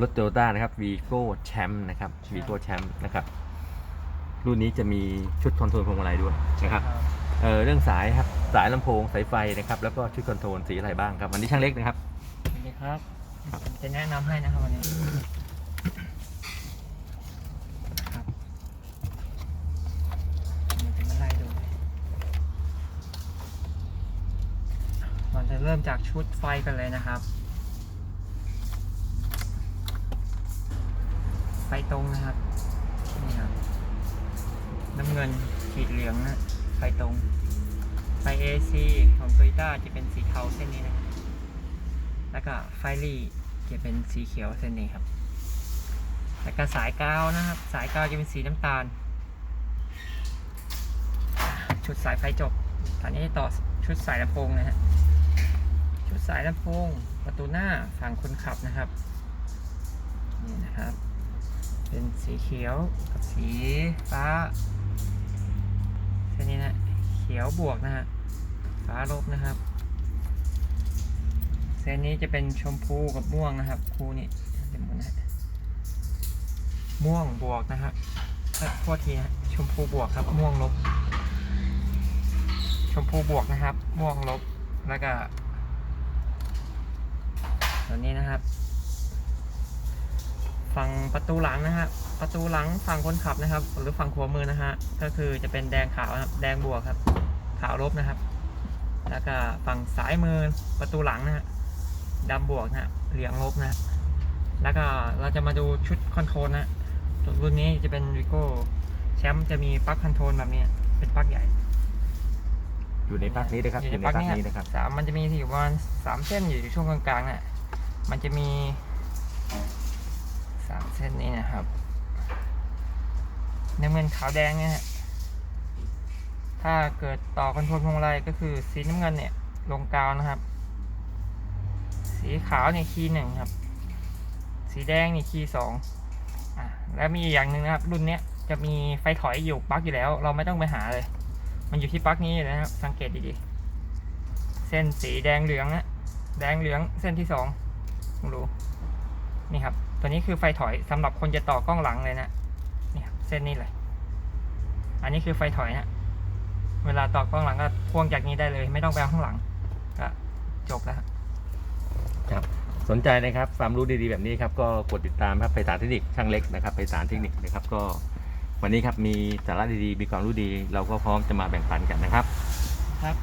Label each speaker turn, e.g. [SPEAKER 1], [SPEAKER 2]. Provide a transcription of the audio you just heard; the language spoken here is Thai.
[SPEAKER 1] รถโตโยต้านะครับวีโก้แชมป์นะครับวีโก้แชมป์นะครับ รุ่นนี้จะมีชุดคอนโทรลพวงมาลัยด้วยนะครับเออเรื่องสายครับสายลำโพงสายไฟนะครับ แล้วก็ชุดคอนโทรลสีอะไรบ้างครับวันนี้ช่างเล็กนะครับ
[SPEAKER 2] สวัสดีครับผมจะแนะนำให้นะครับวันนี้ครับเราจะมาไล่ดูเราจะเริ่มจากชุดไฟกันเลยนะครับ ไฟตรงนะครับนี่ครับน้ำเงินขีดเหลืองนะไฟตรง ไฟ AC ของ Toyota จะเป็นสีเทาเส้นนี้นะ แล้วก็ไฟลี่จะเป็นสีเขียวเส้นนี้ครับ แล้วก็สายกาวนะครับ สายกาวจะเป็นสีน้ำตาล ชุดสายไฟจบ ตอนนี้ต่อชุดสายลำโพงนะฮะ ชุดสายลำโพง ประตูหน้าฝั่งคนขับนะครับ นี่นะครับ เป็นสีเขียวกับสีฟ้าเส้นนี้นะเขียวบวกนะฮะฟ้าลบนะครับ เส้นนี้จะเป็นชมพูกับม่วงนะครับ คู่นี้เดี๋ยวนะม่วงบวกนะครับเอ้ยโทษทีนะชมพูบวกครับ ม่วงลบ ชมพูบวกนะครับ ม่วงลบแล้วก็ตัวนี้นะครับ ฝั่งประตูหลังนะครับประตูหลังฝั่งคนขับนะครับ หรือฝั่งขวามือนะฮะก็คือจะเป็นแดงขาวนะครับแดงบวกครับขาวลบนะครับ แล้วก็ฝั่งซ้ายมือประตูหลังนะฮะดำบวกนะฮะเหลืองลบนะฮะแล้วก็เราจะมาดูชุดคอนโทรลนะรุ่นนี้จะเป็นวิโก้แชมป์จะมีปลั๊กคอนโทรลแบบนี้เป็นปลั๊กใหญ่
[SPEAKER 1] อยู่ในปลั๊กนี้นะครับอยู่ในปลั๊กนี้นะครับ
[SPEAKER 2] สามมันจะมีที่ประมาณสามเส้นอยู่ช่วงกลางๆน่ะมันจะมีสามเส้นนี้นะ ครับน้ำเงินขาวแดงเนี่ยฮะถ้าเกิดต่อคอนโทรลพวงมาลัยก็คือสีน้ำเงินเนี่ยลงกาวนะครับ สีขาวเนี่ยคีย์หนึ่งครับ สีแดงนี่คีย์สองอะแล้วมีอย่างหนึ่งนะครับ รุ่นเนี้ยจะมีไฟถอยอยู่ปลั๊กอยู่แล้ว เราไม่ต้องไปหาเลย มันอยู่ที่ปลั๊กนี้อยู่แล้วนะครับ สังเกตดีๆ เส้นสีแดงเหลืองนะแดงเหลืองเส้นที่สองลองดูนี่ครับ ตัวนี้คือไฟถอยสำหรับคนจะต่อกล้องหลังเลยนะนี่ครับเส้นนี้เลย อันนี้คือไฟถอยนะเวลาต่อกล้องหลังก็พ่วงจากนี้ได้เลย ไม่ต้องไปเอาข้างหลังก็จบแล้วครับ
[SPEAKER 1] ครับสนใจนะครับความรู้ดีๆแบบนี้ครับก็กดติดตามครับไปสารเทคนิคช่างเล็กนะครับไปสารเทคนิคนะครับก็วันนี้ครับมีสาระดีๆมีความรู้ดี เราก็พร้อมจะมาแบ่งปันกันนะครับ
[SPEAKER 2] ครับ